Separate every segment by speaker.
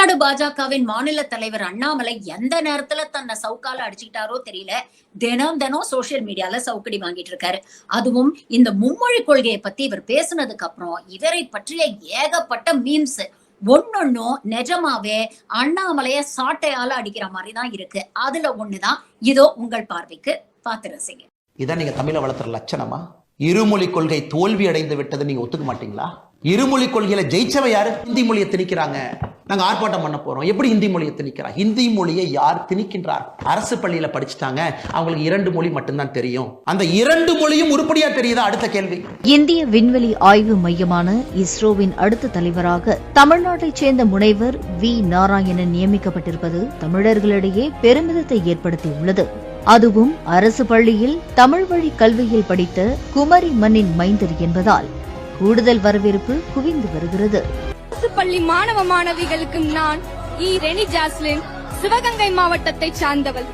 Speaker 1: தமிழ்நாடு பாஜகவின் மாநில தலைவர் அண்ணாமலை எந்த நேரத்துல தன்னை சவுக்கால அடிச்சுக்கிட்டாரோ தெரியல. தினம் தினம் சோசியல் மீடியால சவுக்கடி வாங்கிட்டு இருக்காரு. அதுவும் இந்த மும்மொழி கொள்கையை பத்தி இவர் பேசுனதுக்கு அப்புறம் இவரை பற்றிய ஏகப்பட்ட மீம்ஸ் ஒன்னொன்னும் நிஜமாவே அண்ணாமலைய சாட்டையால அடிக்கிற மாதிரி தான் இருக்கு. அதுல ஒண்ணுதான். இதோ உங்கள் பார்வைக்கு பார்த்து ரசிங்க.
Speaker 2: இதான் நீங்க தமிழை வளர்த்துற லட்சணமா? இருமொழி கொள்கை தோல்வி அடைந்து விட்டது நீங்க ஒத்துக்க மாட்டீங்களா? இருமொழி கொள்கையில ஜெயிச்சவ யாரு? ஹிந்தி மொழியை திணிக்கிறாங்க. நாங்கள் ஆர்ப்பாட்டம் பண்ண போகிறோம் எப்படி ஹிந்தி மொழியை திணிக்கிறார்? ஹிந்தி மொழியை யார் திணிக்கின்றார்? அரசு பள்ளியில் படிச்சுட்டாங்க. அவங்களுக்கு இரண்டு மொழி மட்டும்தான் தெரியும். அந்த இரண்டு மொழியும் உருப்படியா தெரியுதா? அடுத்த கேள்வி.
Speaker 3: இந்திய விண்வெளி ஆய்வு மையமான இஸ்ரோவின் அடுத்த தலைவராக தமிழ்நாட்டைச் சேர்ந்த முனைவர் வி. நாராயணன் நியமிக்கப்பட்டிருப்பது தமிழர்களிடையே பெருமிதத்தை ஏற்படுத்தியுள்ளது. அதுவும் அரசு பள்ளியில் தமிழ் வழி கல்வியில் படித்த குமரி மண்ணின் மைந்தர் என்பதால் கூடுதல் வரவேற்பு குவிந்து வருகிறது.
Speaker 4: அரசு பள்ளி மாணவ மாணவிகளுக்கும் நான் இ. ரெனி ஜாஸ்லின் சிவகங்கை மாவட்டத்தை சார்ந்தவள்.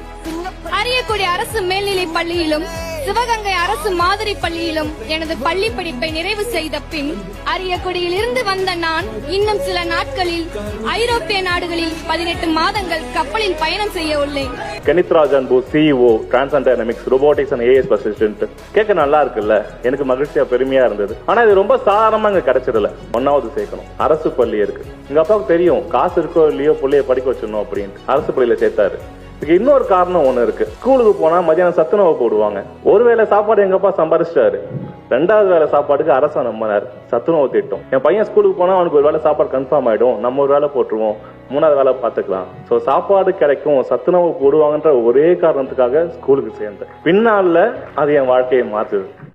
Speaker 4: அரியக்குடி அரசு மேல்நிலை பள்ளியிலும் சிவகங்கை அரசு மாதிரி பள்ளியிலும் எனது பள்ளி படிப்பை நிறைவு செய்த பின் அரியக்குடியில் இருந்து வந்த நான் இன்னும் சில நாட்களில் ஐரோப்பிய நாடுகளில் பதினெட்டு மாதங்கள் கப்பலில் பயணம் செய்ய உள்ளேன்.
Speaker 5: கணித்ராஜன் பூ CEO trans dynamics robotics and AS assistant கேட்க நல்லா இருக்குல்ல? எனக்கு மகிழ்ச்சியா பெருமையா இருந்தது. ஆனா இது ரொம்ப சாதாரணமா இங்க கிடைச்சிடல ஒன்னாவது சேர்க்கணும். அரசு பள்ளி இருக்கு. எங்க அப்பாவுக்கு தெரியும் காசு இருக்கோ இல்லையோ பிள்ளைய படிக்க வச்சிடணும் அப்படின்ட்டு. அரசு பள்ளியில சேர்த்தாரு. இதுக்கு இன்னொரு காரணம் ஒண்ணு இருக்கு. ஸ்கூலுக்கு போனா மதியானம் சத்துணவு போடுவாங்க. ஒருவேளை சாப்பாடு எங்க அப்பா சம்பாரிச்சிட்டாரு? ரெண்டாவது வேலை சாப்பாடுக்கு அரசா நம்பினார் சத்துணவு திட்டம். என் பையன் ஸ்கூலுக்கு போனா அவனுக்கு ஒரு வேளை சாப்பாடு கன்ஃபார்ம் ஆயிடும். நம்ம ஒரு வேலை போட்டுருவோம். மூணாவது வேலை பார்த்துக்கலாம். ஸோ சாப்பாடு கிடைக்கும். சத்துணவு போடுவாங்கன்ற ஒரே காரணத்துக்காக ஸ்கூலுக்கு சேர்ந்தேன். பின்னால அது என் வாழ்க்கையை மாத்துது.